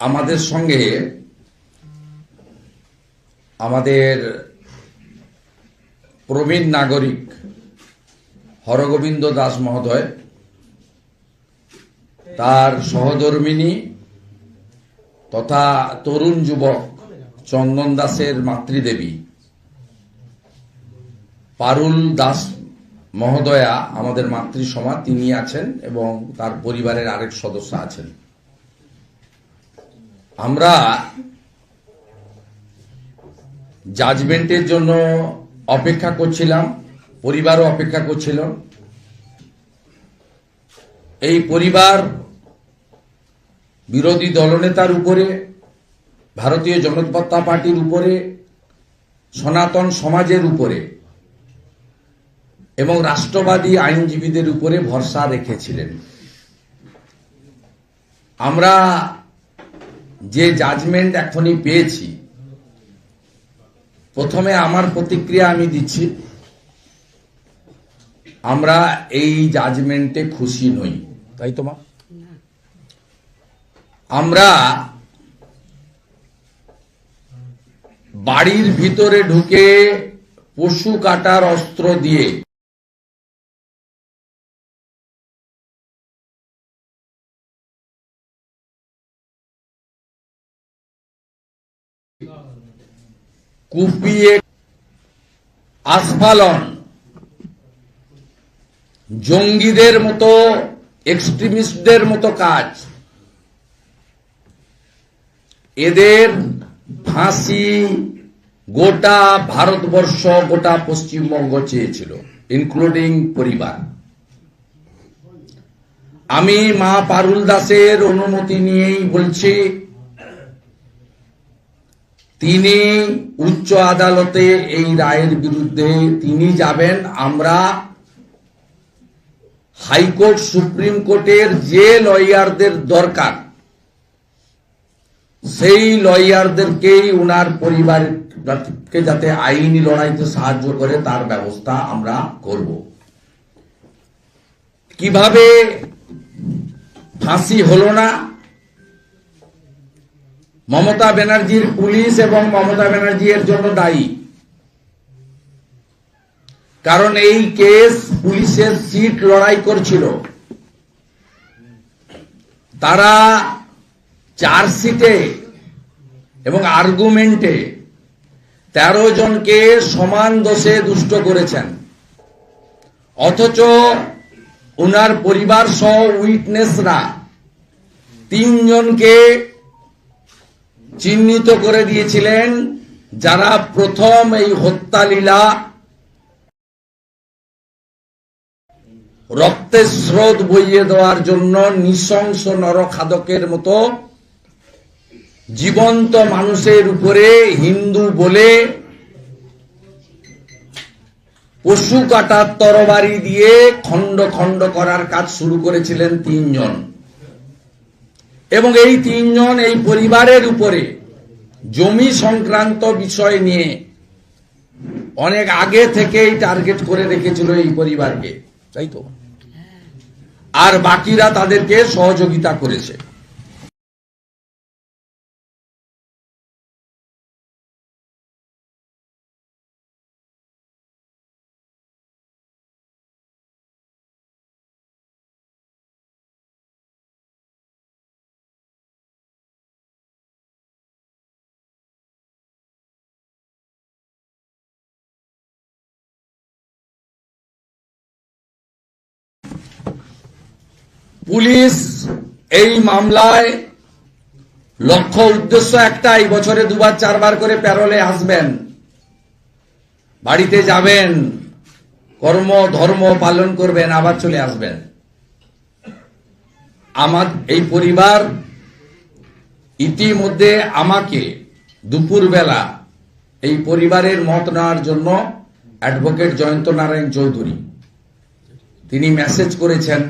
আমাদের সঙ্গে আমাদের প্রবীণ নাগরিক হরগোবিন্দ দাস মহোদয়, তার সহধর্মিনী তথা তরুণ যুবক চন্দন দাসের মাতৃদেবী পারুল দাস মহোদয়া, আমাদের মাতৃসমা তিনি আছেন এবং তার পরিবারের আরেক সদস্য আছেন। আমরা জাজমেন্টের জন্য অপেক্ষা করছিলাম, পরিবারও অপেক্ষা করছিল। এই পরিবার বিরোধী দলনেতার উপরে, ভারতীয় জনতা পার্টির উপরে, সনাতন সমাজের উপরে এবং রাষ্ট্রবাদী আইনজীবীদের উপরে ভরসা রেখেছিলেন। আমরা যে জাজমেন্ট এখনই পেয়েছি, প্রথমে আমার প্রতিক্রিয়া আমি দিচ্ছি, আমরা এই জাজমেন্টে খুশি নই, তাই তো মা? আমরা বাড়ির ভিতরে ঢুকে পশু কাটার অস্ত্র দিয়ে কুপিয়ে আস্ফালন। জঙ্গিদের মতো এক্সট্রিমিস্টদের মতো কাজ। এদের ফাঁসি গোটা ভারতবর্ষ, গোটা পশ্চিমবঙ্গ চেয়েছিল ইনক্লুডিং পরিবার। আমি মা পারুল দাসের অনুমতি নিয়েই বলছি তিনি উচ্চ আদালতে এই রায়ের বিরুদ্ধে তিনি যাবেন। আমরা হাইকোর্ট, সুপ্রিম কোর্টের যে লয়ারদের দরকার, সেই লয়ারদেরকেই উনার পরিবারকে যাতে আইনি লড়াইতে সাহায্য করে, তার ব্যবস্থা আমরা করব। কীভাবে ফাঁসি হলো না? মমতা ব্যানার্জির পুলিশ এবং মমতা ব্যানার্জি এর জন্য দায়ী। কারণ এই কেস পুলিশের সিট লড়াই করছিল। তারা চার্জশিটে এবং আর্গুমেন্টে তেরো জনকে সমান দোষে দুষ্ট করেছেন। অথচ ওনার পরিবার সহ উইটনেসরা তিনজনকে চিহ্নিত করে দিয়েছিলেন যারা প্রথম এই হত্যা লীলা রক্তের স্রোত বইয়ে দেওয়ার জন্য নৃশংস নরখাদকের মতো জীবন্ত মানুষের উপরে হিন্দু বলে পশু কাটার তরবারি দিয়ে খণ্ড খণ্ড করার কাজ শুরু করেছিলেন তিনজন। এবং এই তিনজন এই পরিবারের উপরে জমি সংক্রান্ত বিষয় নিয়ে অনেক আগে থেকেই টার্গেট করে রেখেছিল এই পরিবারকে, তাই তো? আর বাকিরা তাদেরকে সহযোগিতা করেছে। পুলিশ এই মামলায় লক্ষ্য উদ্দেশ্য একটাই, বছরে দুবার, চারবার করে প্যারোলে আসবেন। বাড়িতে যাবেন, কর্ম, ধর্ম পালন করবেন, আবার চলে আসবেন। আমার, এই পরিবার ইতিমধ্যে আমাকে দুপুরবেলা এই পরিবারের মত নেওয়ার জন্য অ্যাডভোকেট জয়ন্ত নারায়ণ চৌধুরী, তিনি মেসেজ করেছেন।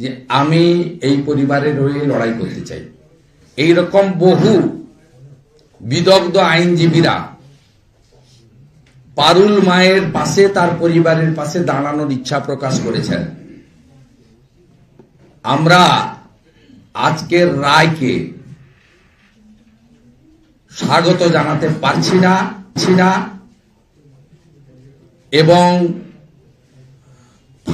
যে আমি এই পরিবারের হয়ে লড়াই করতে চাই। এই রকম বহু বিদগ্ধ আইনজীবীরা পারুল মায়ের পাশে, তার পরিবারের পাশে দাঁড়ানোর ইচ্ছা প্রকাশ করেছেন। আমরা আজকের রায়কে স্বাগত জানাতে পারছি না, এবং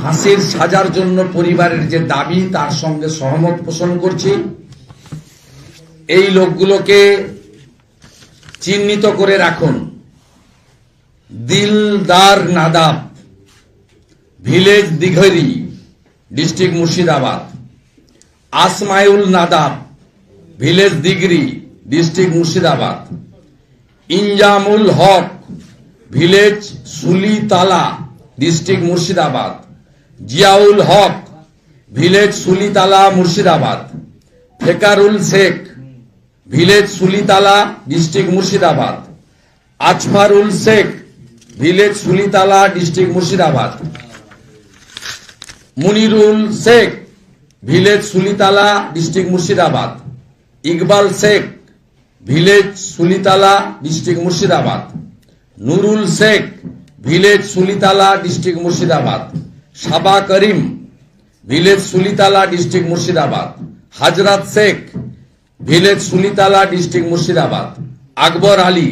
ফাঁসির সাজার জন্য পরিবারের যে দাবি, তার সঙ্গে সহমত পোষণ করছি। এই লোকগুলোকে চিহ্নিত করে রাখুন। Dildar Nadab, village Dighri, district Murshidabad. Asmaiul Nadab, village Digri district Murshidabad. Inzamul Haque, village Sulitala, district Murshidabad. Ziaul Haque, village Sulitala Murshidabad. Fekarul Sheikh, village Sulitala district Murshidabad. Azfarul Sheikh, village Sulitala district Murshidabad. Munirul Sheikh, village Sulitala district Murshidabad. Iqbal Sheikh, village Sulitala district Murshidabad. Nurul Sheikh, village Sulitala district Murshidabad. Saba Karim, village Sulitala district Murshidabad. Hazrat Sheikh, village Sulitala district Murshidabad. Akbar Ali,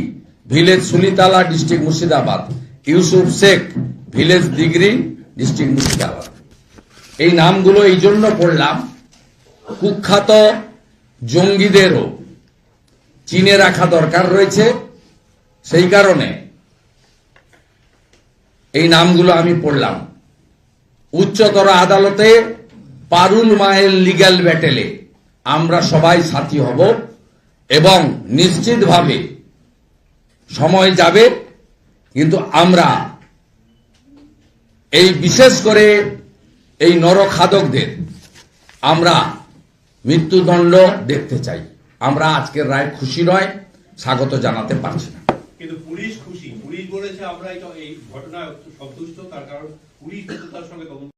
village Sulitala district Murshidabad. Yusuf Sheikh, village Digri district Murshidabad. এই নামগুলো এই জন্য পড়লাম, কুখ্যাত জঙ্গিদেরও চিনে রাখা দরকার রয়েছে। সেই কারণে এই নামগুলো আমি পড়লাম। উচ্চতর আদালতে পারুল মায়ের লিগ্যাল ব্যাটেলে আমরা সবাই সাথী হব এবং নিশ্চিতভাবে সময় যাবে, কিন্তু আমরা এই বিশেষ করে এই নরখাদকদের আমরা মৃত্যুদণ্ড দেখতে চাই। আমরা আজকের রায় খুশি নয়, স্বাগত জানাতে পারছি না। কিন্তু পুলিশ বলেছে আমরা এই ঘটনায় সন্তুষ্ট তার কারণ পুলিশ দ্রুততার সঙ্গে তদন্ত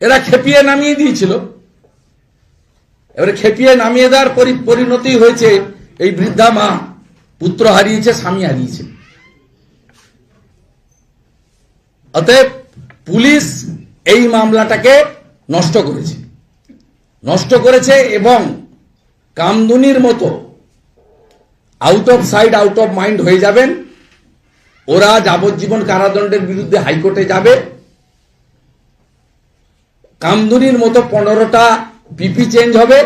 এরা খেপিয়ে নামিয়ে দিয়েছিল। এবারে খেপিয়ে নামিয়ে দেওয়ার পরি- পরিণতি হয়েছে এই বৃদ্ধা মা। পুত্র হারিয়েছে, স্বামী হারিয়েছে। অতএব পুলিশ এই মামলাটাকে নষ্ট করেছে। নষ্ট করেছে এবং কামদুনির মতো out of side out of mind হয়ে যাবেন। ওরা যাবজ্জীবন কারাদণ্ডের বিরুদ্ধে হাইকোর্টে যাবে। কামদুনির মতো পনেরোটা পিপি চেঞ্জ হবে।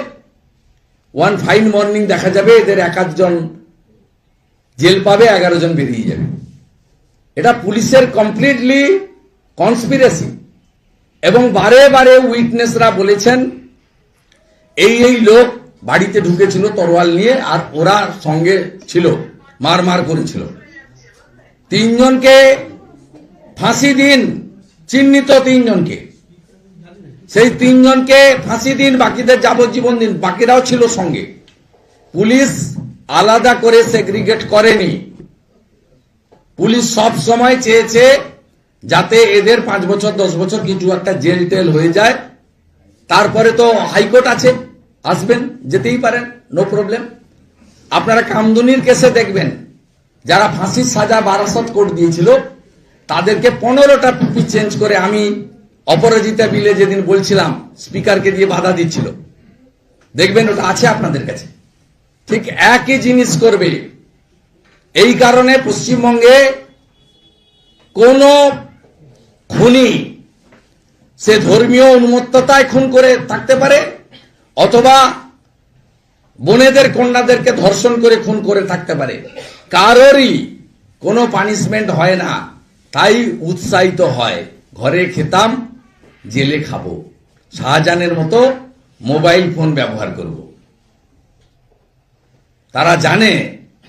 ওয়ান ফাইন মর্নিং দেখা যাবে, এদের এক আধজন জেল পাবে, এগারো জন বেরিয়ে যাবে। এটা পুলিশের কমপ্লিটলি কনস্পিরেসি এবং বারে বারে উইটনেসরা বলেছেন, এই এই লোক বাড়িতে ঢুকেছিল তরোয়াল নিয়ে, আর ওরা সঙ্গে ছিল, মার মার করেছিল। তিনজনকে ফাঁসি দিন, চিহ্নিত তিনজনকে। সেই তিনজনকে ফাঁসি দিন, বাকিদের যাবজ্জীবন দিন, বাকিরাও ছিল সঙ্গে। পুলিশ আলাদা করে সেগ্রিগেট করেনি। পুলিশ সব সময় চেয়েছে যাতে এদের পাঁচ বছর, দশ বছর কিছু একটা জেল টেল হয়ে যায়। তারপরে তো হাইকোর্ট আছে, আসবেন, যেতেই পারেন নো প্রবলেম আপনারা কামদুনির কেসে দেখবেন, যারা ফাঁসির সাজা বারাসত কোর্ট দিয়েছিল, তাদেরকে পনেরোটা টুপি চেঞ্জ করে আমি অপরাজিতা বিলে যেদিন বলছিলাম, স্পিকারকে দিয়ে বাধা দিচ্ছিল। দেখবেন ওটা আছে আপনাদের কাছে। ঠিক একই জিনিস করবে। এই কারণে পশ্চিমবঙ্গে কোন খুনি সে ধর্মীয় উন্মত্ততায় খুন করে থাকতে পারে, অথবা বোনেদের কন্যাদেরকে ধর্ষণ করে খুন করে থাকতে পারে। কারোরই কোনো পানিশমেন্ট হয় না, তাই উৎসাহিত হয়। ঘরে খেতাম জেলে খাব। শাহজাহানের মতো মোবাইল ফোন ব্যবহার করব। তারা জানে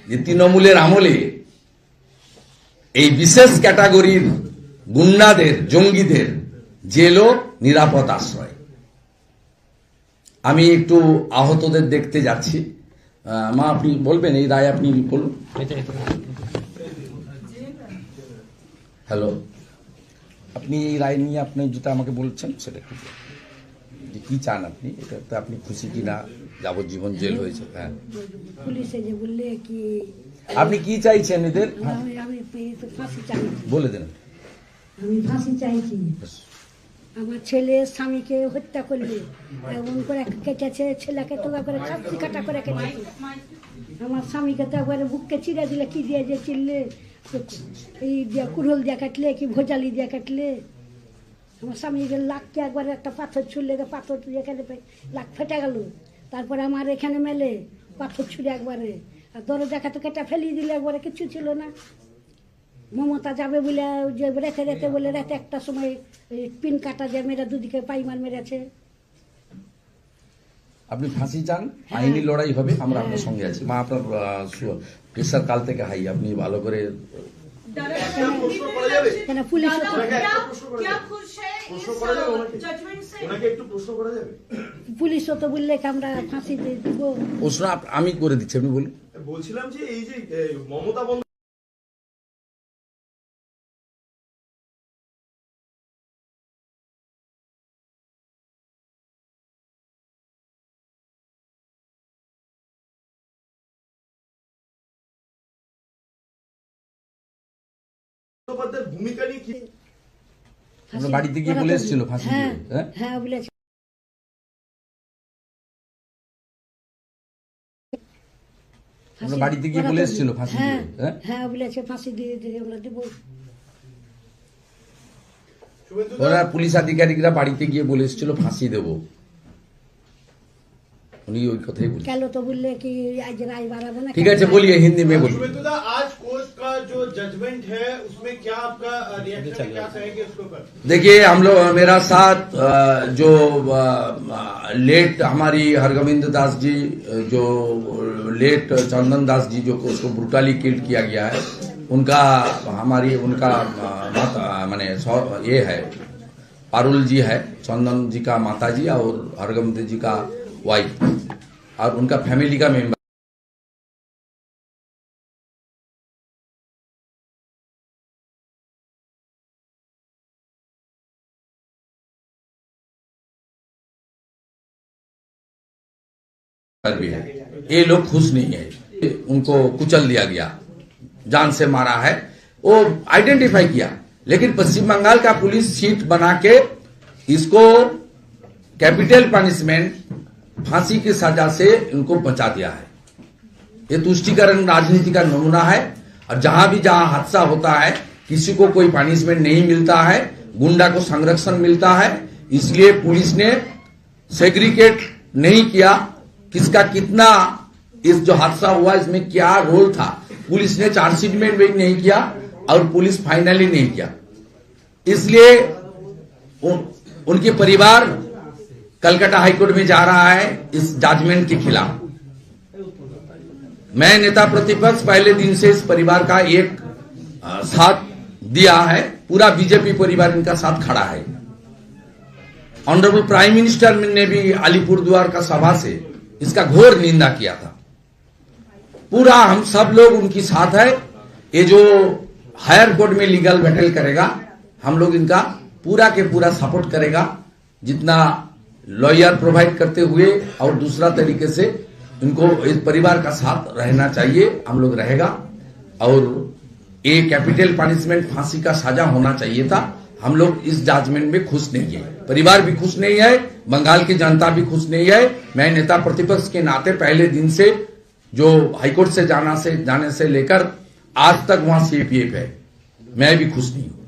যে তৃণমূলের আমলে এই বিশেষ ক্যাটাগরির গুন্ডাদের জঙ্গিদের জেলও নিরাপদ আশ্রয়। আমি একটু আহতদের দেখতে যাচ্ছি। মা আপনি বলবেন এই রায় আপনি বলুন। হ্যালো। আপনি এই রায় নিয়ে আপনি যেটা আমাকে বলছেন সেটা একটু যে কি চান আপনি? এটাতে আপনি খুশি কি না? যাবজ্জীবন জেল হয়েছে হ্যাঁ। পুলিশে যে বললে কি আপনি কি চাইছেন এদের? বলে দেন। আমি ফাঁসি চাইছি আমার ছেলে স্বামীকে হত্যা করবে এমন করে কেটেছে ছেলেকে তো করে খাসি কাটা করে কেটেছে। আমার স্বামীকে তো একবারে বুককে চিড়ে দিলে কি দিয়ে যে চিনলে এই দিয়ে কুড়োল দিয়ে কাটলে কি ভোজালি দিয়ে কাটলে? আমার স্বামীকে লাককে একবারে একটা পাথর ছুড়লে পাথর এখানে লাক ফেটে গেল। তারপরে আমার এখানে মেলে পাথর ছুঁড়ে একবারে। আর দরজা খাতে কেটে ফেলিয়ে দিলে একবারে কিছু ছিল না। মমতা যাবে বলে যে রেখে রেখে বলে রাতে একটা সময় এই পিন কাটা যে মেরে দুদিকে পাইমার মেরেছে। আপনি ফাঁসি চান? আইনি লড়াই হবে আমরা আপনার সঙ্গে আছি। মা আপনার প্রেশার কাল থেকে হাই আপনি ভালো করে আমি করে দিচ্ছি আপনি বলুন। বলছিলাম যে এই যে মমতা বন্দ্যোপাধ্যায়ের ভূমিকা নিয়ে কি বাড়িতে গিয়ে বলে এসেছিল ফাঁসি হ্যাঁ হ্যাঁ? হ্যাঁ বলেছে। বাড়িতে গিয়ে বলে এসেছিল ফাঁসি হ্যাঁ বলেছে ফাঁসি দিয়ে দিয়ে আমরা দেবো। ওরা পুলিশ আধিকারিকরা বাড়িতে গিয়ে বলে এসেছিল ফাঁসি দেব। উনি ওই কথাই বলছেন কেন তো বললে कि आज राय बाराबो ना ठीक है अच्छा बोलिए हिंदी में बोलिए। तो आज कोर्ट का जो जजमेंट है उसमें क्या आपका रिएक्शन क्या कहेंगे उसके ऊपर? देखिए हम लोग मेरा साथ जो लेट हमारी हरगोविंद दास जी जो लेट चंदन दास जी जो उसको ब्रुटाली किल्ड किया गया है उनका हमारी उनका माता मैंने ये है पारुल जी है चंदन जी का माता जी और हरगोविंद जी का वाइफ और उनका फैमिली का मेंबर भी है। ये लोग खुश नहीं है। उनको कुचल दिया गया। जान से मारा है। वो आइडेंटिफाई किया। लेकिन पश्चिम बंगाल का पुलिस सीट बना के इसको कैपिटल पनिशमेंट फांसी की सजा से इनको बचा दिया है। ये तुष्टिकरण राजनीति का नमूना है और जहाँ भी जहाँ हादसा होता है किसी को कोई पनिशमेंट नहीं मिलता है गुंडा को संरक्षण मिलता है इसलिए पुलिस ने सेग्रीगेट नहीं किया किसका कितना इस जो हादसा हुआ इसमें क्या रोल था। पुलिस ने चार्जशीट में भी नहीं किया और पुलिस फाइनली नहीं किया। इसलिए उन, उनके परिवार कलकत्ता हाईकोर्ट में जा रहा है इस जजमेंट के खिलाफ। मैं नेता प्रतिपक्ष पहले दिन से इस परिवार का एक साथ दिया है। पूरा बीजेपी परिवार इनका साथ खड़ा है। ऑनरेबल प्राइम मिनिस्टर ने भी अलीपुर द्वार का सभा से इसका घोर निंदा किया था। पूरा हम सब लोग उनकी साथ है। ये जो हायर कोर्ट में लीगल बैटल करेगा, हम लोग इनका पूरा के पूरा सपोर्ट करेगा। जितना लॉयर प्रोवाइड करते हुए और दूसरा तरीके से इनको इस परिवार का साथ रहना चाहिए, हम लोग रहेगा। और ये कैपिटल पनिशमेंट फांसी का सजा होना चाहिए था। हम लोग इस जजमेंट में खुश नहीं है। परिवार भी खुश नहीं है, बंगाल की जनता भी खुश नहीं है। मैं नेता प्रतिपक्ष के नाते पहले दिन से जो हाईकोर्ट से जाना से, जाने से लेकर आज तक वहाँ सीपीएफ है। मैं भी खुश नहीं हूँ।